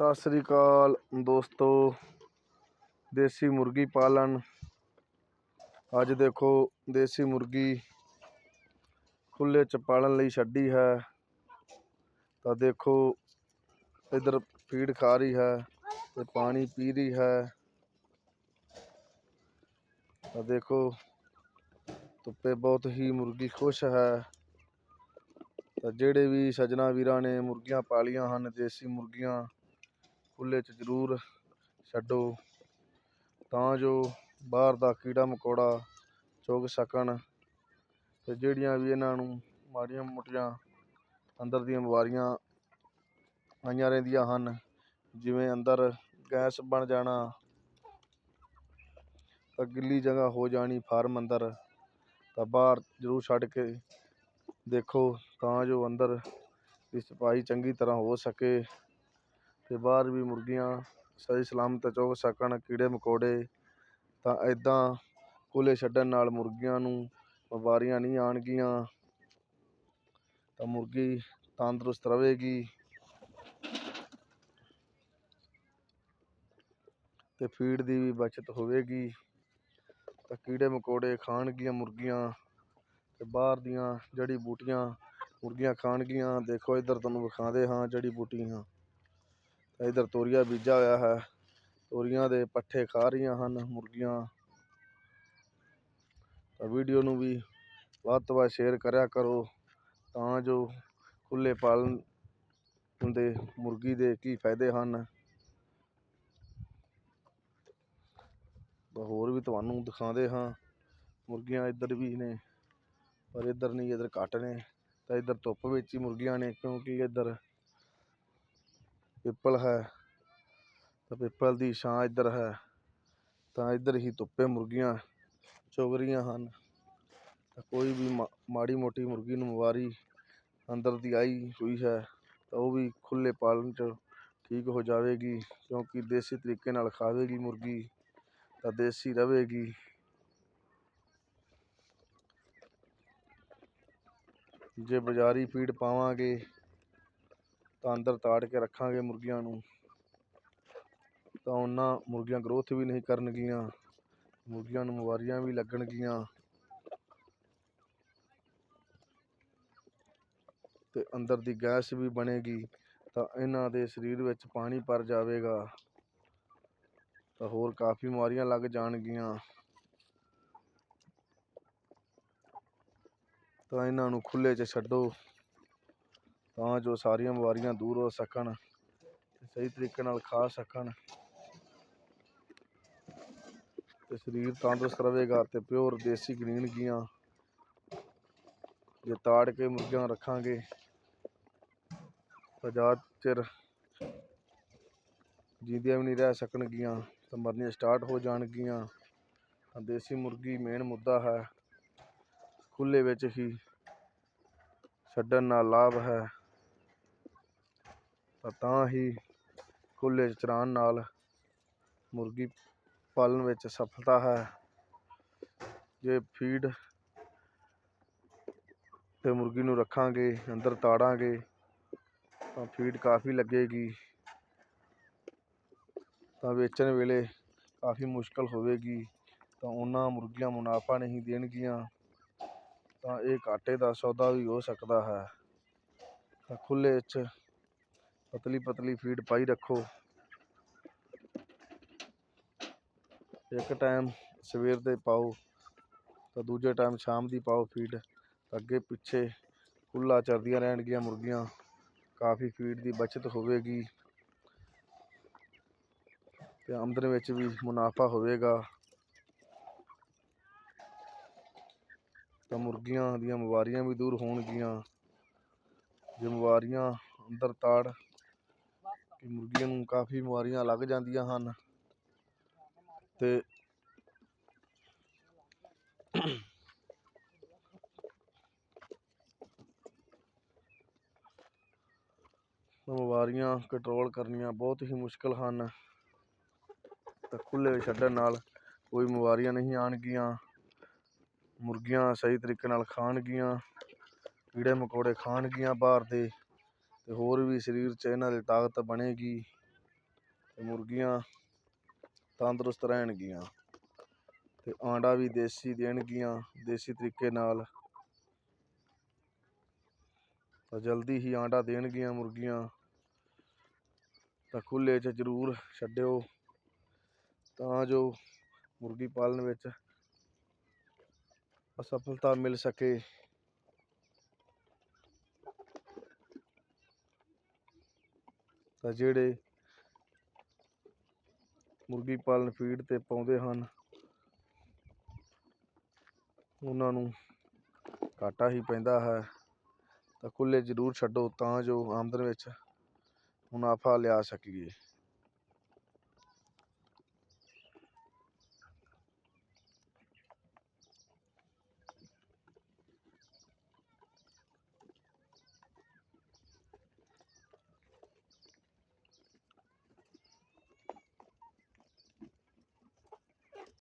ਸਤਿ ਸ੍ਰੀ ਅਕਾਲ ਦੋਸਤੋ, ਦੇਸੀ ਮੁਰਗੀ ਪਾਲਣ। ਅੱਜ ਦੇਖੋ, ਦੇਸੀ ਮੁਰਗੀ ਖੁੱਲ੍ਹੇ ਚ ਪਾਲਣ ਲਈ ਛੱਡੀ ਹੈ। ਤਾਂ ਦੇਖੋ, ਇਧਰ ਫੀਡ ਖਾ ਰਹੀ ਹੈ ਤੇ ਪਾਣੀ ਪੀ ਰਹੀ ਹੈ। ਤਾਂ ਦੇਖੋ, ਧੁੱਪੇ ਬਹੁਤ ਹੀ ਮੁਰਗੀ ਖੁਸ਼ ਹੈ। ਤਾਂ ਜਿਹੜੇ ਵੀ ਸੱਜਣਾ ਵੀਰਾਂ ਨੇ ਮੁਰਗੀਆਂ ਪਾਲੀਆਂ ਹਨ, ਦੇਸੀ ਮੁਰਗੀਆਂ ਖੁੱਲ੍ਹੇ 'ਚ ਜ਼ਰੂਰ ਛੱਡੋ, ਤਾਂ ਜੋ ਬਾਹਰ ਦਾ ਕੀੜਾ ਮਕੌੜਾ ਚੁਗ ਸਕਣ ਅਤੇ ਜਿਹੜੀਆਂ ਵੀ ਇਹਨਾਂ ਨੂੰ ਮਾੜੀਆਂ ਮੋਟੀਆਂ ਅੰਦਰ ਦੀਆਂ ਬਿਮਾਰੀਆਂ ਆਈਆਂ ਰਹਿੰਦੀਆਂ ਹਨ, ਜਿਵੇਂ ਅੰਦਰ ਗੈਸ ਬਣ ਜਾਣਾ, ਤਾਂ ਗਿੱਲੀ ਜਗ੍ਹਾ ਹੋ ਜਾਣੀ ਫਾਰਮ ਅੰਦਰ, ਤਾਂ ਬਾਹਰ ਜ਼ਰੂਰ ਛੱਡ ਕੇ ਦੇਖੋ ਤਾਂ ਜੋ ਅੰਦਰ ਦੀ ਸਫ਼ਾਈ ਚੰਗੀ ਤਰ੍ਹਾਂ ਹੋ ਸਕੇ। ਅਤੇ ਬਾਹਰ ਵੀ ਮੁਰਗੀਆਂ ਸਹੀ ਸਲਾਮਤ ਚੁਗ ਸਕਣ, ਕੀੜੇ ਮਕੌੜੇ, ਤਾਂ ਇੱਦਾਂ ਖੁੱਲ੍ਹੇ ਛੱਡਣ ਨਾਲ ਮੁਰਗੀਆਂ ਨੂੰ ਬਿਮਾਰੀਆਂ ਨਹੀਂ ਆਉਣਗੀਆਂ। ਤਾਂ ਮੁਰਗੀ ਤੰਦਰੁਸਤ ਰਹੇਗੀ। ਅਤੇ ਫੀਡ ਦੀ ਵੀ ਬਚਤ ਹੋਵੇਗੀ। ਤਾਂ ਕੀੜੇ ਮਕੌੜੇ ਖਾਣਗੀਆਂ ਮੁਰਗੀਆਂ ਅਤੇ ਬਾਹਰ ਦੀਆਂ ਜੜੀ ਬੂਟੀਆਂ ਮੁਰਗੀਆਂ ਖਾਣਗੀਆਂ। ਦੇਖੋ, ਇੱਧਰ ਤੁਹਾਨੂੰ ਵਿਖਾਉਂਦੇ ਹਾਂ ਜੜੀ ਬੂਟੀਆਂ। ਇੱਧਰ ਤੋਰੀਆ ਬੀਜਾ ਹੋਇਆ ਹੈ। ਤੋਰੀਆਂ ਦੇ ਪੱਠੇ ਖਾ ਰਹੀਆਂ ਹਨ ਮੁਰਗੀਆਂ। ਤਾਂ ਵੀਡੀਓ ਨੂੰ ਵੀ ਵੱਧ ਤੋਂ ਵੱਧ ਸ਼ੇਅਰ ਕਰਿਆ ਕਰੋ ਤਾਂ ਜੋ ਖੁੱਲ੍ਹੇ ਪਾਲਣ ਦੇ ਮੁਰਗੀ ਦੇ ਕੀ ਫਾਇਦੇ ਹਨ। ਤਾਂ ਹੋਰ ਵੀ ਤੁਹਾਨੂੰ ਦਿਖਾਉਂਦੇ ਹਾਂ। ਮੁਰਗੀਆਂ ਇੱਧਰ ਵੀ ਨੇ, ਪਰ ਇੱਧਰ ਨਹੀਂ, ਇੱਧਰ ਘੱਟ ਨੇ। ਤਾਂ ਇੱਧਰ ਧੁੱਪ ਵਿੱਚ ਹੀ ਮੁਰਗੀਆਂ ਨੇ ਕਿਉਂਕਿ ਇੱਧਰ ਪਿੱਪਲ ਹੈ, ਤਾਂ ਪਿੱਪਲ ਦੀ ਛਾਂ ਇੱਧਰ ਹੈ, ਤਾਂ ਇੱਧਰ ਹੀ ਧੁੱਪੇ ਮੁਰਗੀਆਂ ਚੁਗ ਰਹੀਆਂ ਹਨ। ਤਾਂ ਕੋਈ ਵੀ ਮਾ- ਮਾੜੀ ਮੋਟੀ ਮੁਰਗੀ ਨੂੰ ਬਿਮਾਰੀ ਅੰਦਰ ਦੀ ਆਈ ਹੋਈ ਹੈ, ਤਾਂ ਉਹ ਵੀ ਖੁੱਲ੍ਹੇ ਪਾਲਣ 'ਚ ਠੀਕ ਹੋ ਜਾਵੇਗੀ, ਕਿਉਂਕਿ ਦੇਸੀ ਤਰੀਕੇ ਨਾਲ ਖਾਵੇਗੀ ਮੁਰਗੀ, ਤਾਂ ਦੇਸੀ ਰਹੇਗੀ ਜੇ ਬਾਜ਼ਾਰੀ ਫੀਡ ਪਾਵਾਂਗੇ ਤਾਂ ਅੰਦਰ ਤਾੜ ਕੇ ਰੱਖਾਂਗੇ ਮੁਰਗੀਆਂ ਨੂੰ। ਤਾਂ ਉਹਨਾਂ ਮੁਰਗੀਆਂ ਗਰੋਥ ਵੀ ਨਹੀਂ ਕਰਨਗੀਆਂ, ਮੁਰਗੀਆਂ ਨੂੰ ਬਿਮਾਰੀਆਂ ਵੀ ਲੱਗਣਗੀਆਂ। ਤੇ ਅੰਦਰ ਦੀ ਗੈਸ ਵੀ ਬਣੇਗੀ, ਤਾਂ ਇਹਨਾਂ ਦੇ ਸਰੀਰ ਵਿੱਚ ਪਾਣੀ ਭਰ ਜਾਵੇਗਾ। ਤਾਂ ਹੋਰ ਕਾਫੀ ਬਿਮਾਰੀਆਂ ਲੱਗ ਜਾਣਗੀਆਂ। ਤਾਂ ਇਹਨਾਂ ਨੂੰ ਖੁੱਲ੍ਹੇ 'ਚ ਛੱਡੋ। ਤਾਂ ਜੋ ਸਾਰੀਆਂ ਬਿਮਾਰੀਆਂ ਦੂਰ ਹੋ ਸਕਣ ਤੇ ਸਹੀ ਤਰੀਕੇ ਨਾਲ ਖਾ ਸਕਣ ਤੇ ਸਰੀਰ ਤੰਦਰੁਸਤ ਰਹੇਗਾ ਤੇ ਪਿਓਰ ਦੇਸੀ ਗਰੀਨਗੀਆਂ ਜੇ ਤਾੜ ਕੇ ਮੁਰਗੀਆਂ ਰੱਖਾਂਗੇ ਤਾਂ ਜ਼ਿਆਦਾ ਚਿਰ ਜੀਂਦੀਆਂ ਵੀ ਨਹੀਂ ਰਹਿ ਸਕਣਗੀਆਂ ਤਾਂ ਮਰਨੀਆਂ ਸਟਾਰਟ ਹੋ ਜਾਣਗੀਆਂ ਤਾਂ ਦੇਸੀ ਮੁਰਗੀ ਮੇਨ ਮੁੱਦਾ ਹੈ। ਖੁੱਲ੍ਹੇ ਵਿੱਚ ਹੀ ਛੱਡਣ ਨਾਲ ਲਾਭ ਹੈ। ਤਾਂ ਤਾਂ ਹੀ ਖੁੱਲ੍ਹੇ 'ਚ ਚਰਾਉਣ ਨਾਲ ਮੁਰਗੀ ਪਾਲਣ ਵਿੱਚ ਸਫਲਤਾ ਹੈ। ਜੇ ਫੀਡ ਤੇ ਮੁਰਗੀ ਨੂੰ ਰੱਖਾਂਗੇ, ਅੰਦਰ ਤਾੜਾਂਗੇ, ਤਾਂ ਫੀਡ ਕਾਫੀ ਲੱਗੇਗੀ। ਤਾਂ ਵੇਚਣ ਵੇਲੇ ਕਾਫੀ ਮੁਸ਼ਕਲ ਹੋਵੇਗੀ। ਤਾਂ ਉਹਨਾਂ ਮੁਰਗੀਆਂ ਮੁਨਾਫਾ ਨਹੀਂ ਦੇਣਗੀਆਂ। ਤਾਂ ਇਹ ਘਾਟੇ ਦਾ ਸੌਦਾ ਵੀ ਹੋ ਸਕਦਾ ਹੈ। ਤਾਂ ਖੁੱਲ੍ਹੇ 'ਚ ਪਤਲੀ ਪਤਲੀ ਫੀਡ ਪਾਈ ਰੱਖੋ। ਇੱਕ ਟਾਈਮ ਸਵੇਰ ਦੇ ਪਾਓ, ਤਾਂ ਦੂਜੇ ਟਾਈਮ ਸ਼ਾਮ ਦੀ ਪਾਓ ਫੀਡ ਅੱਗੇ ਪਿੱਛੇ ਖੁੱਲ੍ਹਾ ਚਰਦੀਆਂ ਰਹਿਣਗੀਆਂ ਮੁਰਗੀਆਂ, ਕਾਫੀ ਫੀਡ ਦੀ ਬਚਤ ਹੋਵੇਗੀ। ਤੇ ਆਮਦਨ ਵਿੱਚ ਵੀ ਮੁਨਾਫਾ ਹੋਵੇਗਾ। ਤਾਂ ਮੁਰਗੀਆਂ ਦੀਆਂ ਬਿਮਾਰੀਆਂ ਵੀ ਦੂਰ ਹੋਣਗੀਆਂ। ਜੇ ਬਿਮਾਰੀਆਂ ਅੰਦਰ ਤਾੜ ਕਿ ਮੁਰਗੀਆਂ ਨੂੰ ਕਾਫੀ ਬਿਮਾਰੀਆਂ ਲੱਗ ਜਾਂਦੀਆਂ ਹਨ। ਤੇ ਬਿਮਾਰੀਆਂ ਕੰਟਰੋਲ ਕਰਨੀਆਂ ਬਹੁਤ ਹੀ ਮੁਸ਼ਕਲ ਹਨ। ਤਾਂ ਖੁੱਲ੍ਹੇ ਛੱਡਣ ਨਾਲ ਕੋਈ ਬਿਮਾਰੀਆਂ ਨਹੀਂ ਆਉਣਗੀਆਂ। ਮੁਰਗੀਆਂ ਸਹੀ ਤਰੀਕੇ ਨਾਲ ਖਾਣਗੀਆਂ, ਕੀੜੇ ਮਕੌੜੇ ਖਾਣਗੀਆਂ ਬਾਹਰ ਦੇ। ਤੇ ਹੋਰ ਵੀ ਸਰੀਰ 'ਚ ਇਹਨਾਂ ਦੀ ਤਾਕਤ ਬਣੇਗੀ ਤੇ ਮੁਰਗੀਆਂ ਤੰਦਰੁਸਤ ਰਹਿਣਗੀਆਂ ਤੇ ਆਂਡਾ ਵੀ ਦੇਸੀ ਦੇਣਗੀਆਂ, ਦੇਸੀ ਤਰੀਕੇ ਨਾਲ। ਤਾਂ ਜਲਦੀ ਹੀ ਆਂਡਾ ਦੇਣਗੀਆਂ ਮੁਰਗੀਆਂ। ਤਾਂ ਖੁੱਲ੍ਹੇ 'ਚ ਜ਼ਰੂਰ ਛੱਡਿਓ। ਤਾਂ ਜੋ ਮੁਰਗੀ ਪਾਲਣ ਵਿੱਚ ਅਸਫਲਤਾ ਮਿਲ ਸਕੇ। ਤਾਂ ਜਿਹੜੇ ਮੁਰਗੀ ਪਾਲਣ ਫੀਡ ਤੇ ਪਾਉਂਦੇ ਹਨ, ਉਹਨਾਂ ਨੂੰ ਘਾਟਾ ਹੀ ਪੈਂਦਾ ਹੈ। ਤਾਂ ਖੁੱਲ੍ਹੇ ਜ਼ਰੂਰ ਛੱਡੋ ਤਾਂ ਜੋ ਆਮਦਨ ਵਿੱਚ ਮੁਨਾਫਾ ਲਿਆ ਸਕੀਏ।